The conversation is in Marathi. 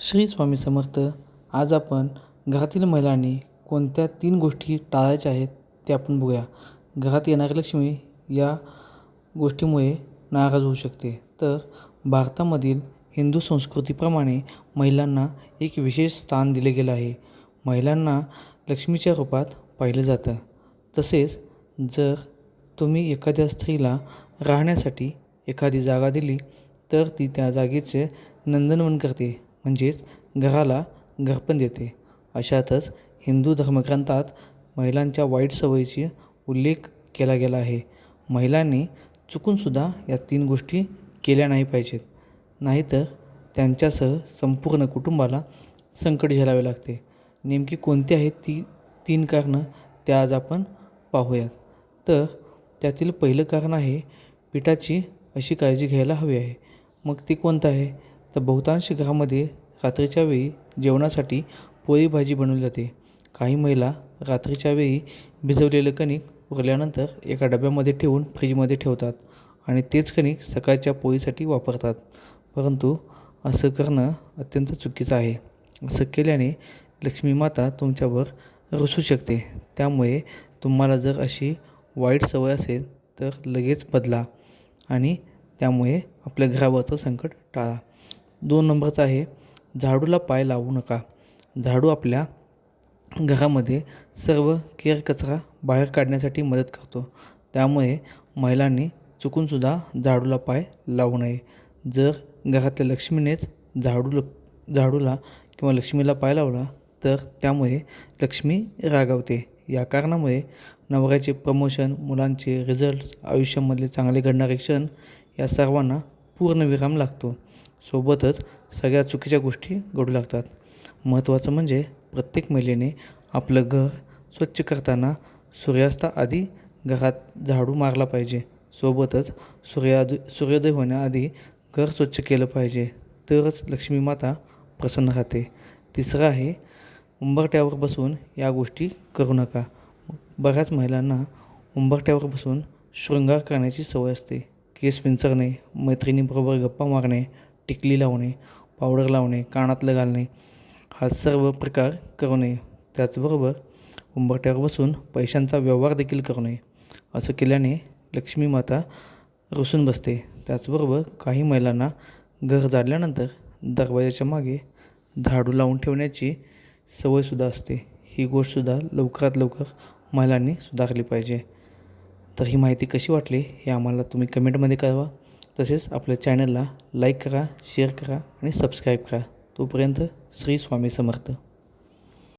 श्री स्वामी समर्थ आज आपण घरातील महिलांनी कोणत्या तीन गोष्टी टाळायच्या आहेत ते आपण बघूया. घरात येणारी लक्ष्मी या गोष्टीमुळे नाराज होऊ शकते. तर भारतामधील हिंदू संस्कृतीप्रमाणे महिलांना एक विशेष स्थान दिले गेलं आहे. महिलांना लक्ष्मीच्या रूपात पाहिलं जातं. तसेच जर तुम्ही एखाद्या स्त्रीला राहण्यासाठी एखादी जागा दिली तर ती त्या जागेचे नंदनवन करते. म्हणजेच घराला घरपण देते. अशातच हिंदू धर्मग्रंथात महिलांच्या वाईट सवयीची उल्लेख केला गेला आहे. महिलांनी चुकूनसुद्धा या तीन गोष्टी केल्या नाही पाहिजेत. नाहीतर त्यांच्यासह संपूर्ण कुटुंबाला संकट झेलावे लागते. नेमकी कोणती आहेत ती तीन कारणं ते आज आपण पाहूयात. तर त्यातील पहिलं कारण आहे पिठाची अशी काळजी घ्यायला हवी आहे. मग ती कोणतं आहे? तर बहुतांश घरामध्ये रात्रीच्या वेळी जेवणासाठी पोळी भाजी बनवली जाते. काही महिला रात्रीच्या वेळी भिजवलेलं कणिक उरल्यानंतर एका डब्यामध्ये ठेवून फ्रीजमध्ये ठेवतात आणि तेच कणिक सकाळच्या पोळीसाठी वापरतात. परंतु असं करणं अत्यंत चुकीचं आहे. असं केल्याने लक्ष्मी माता तुमच्यावर रुसू शकते. त्यामुळे तुम्हाला जर अशी वाईट सवय असेल तर लगेच बदला आणि त्यामुळे आपल्या घरावरचं संकट टाळा. दोन नंबरचा आहे झाडूला पाय लावू नका. झाडू आपल्या घरामध्ये सर्व केर कचरा बाहेर काढण्यासाठी मदत करतो. त्यामुळे महिलांनी चुकूनसुद्धा झाडूला पाय लावू नये. जर घरातल्या लक्ष्मीनेच झाडू झाडूला किंवा लक्ष्मीला पाय लावला तर त्यामुळे लक्ष्मी रागावते. या कारणामुळे नवऱ्याचे प्रमोशन मुलांचे रिझल्ट्स आयुष्यामधले चांगले घडणारे क्षण या सर्वांना पूर्णविराम लागतो. सोबतच सगळ्या चुकीच्या गोष्टी घडू लागतात. महत्त्वाचं म्हणजे प्रत्येक महिलेने आपलं घर स्वच्छ करताना सूर्यास्ताआधी घरात झाडू मारला पाहिजे. सोबतच सूर्याद सूर्योदय होण्याआधी घर स्वच्छ केलं पाहिजे. तरच लक्ष्मी माता प्रसन्न राहते. तिसरं आहे उंबरट्यावर बसून या गोष्टी करू नका. बऱ्याच महिलांना उंबरट्यावर बसून शृंगार करण्याची सवय असते. केस विंचरणे मैत्रिणीबरोबर गप्पा मारणे टिकली लावणे पावडर लावणे कानातलं घालणे हा सर्व प्रकार करू नये त्याचबरोबर उंबरठ्यावर बसून पैशांचा व्यवहार देखील करू नये असं केल्याने लक्ष्मी माता रुसून बसते. त्याचबरोबर काही महिलांना घर जाडल्यानंतर दरवाजाच्या मागे झाडू लावून ठेवण्याची सवयसुद्धा असते. ही गोष्टसुद्धा लवकरात लवकर महिलांनी सुधारली पाहिजे. तर ही माहिती कशी वाटली हे आम्हाला तुम्ही कमेंटमध्ये कळवा. तसेच आपल्या चॅनलला लाईक करा शेअर करा आणि सबस्क्राईब करा. तोपर्यंत श्री स्वामी समर्थ.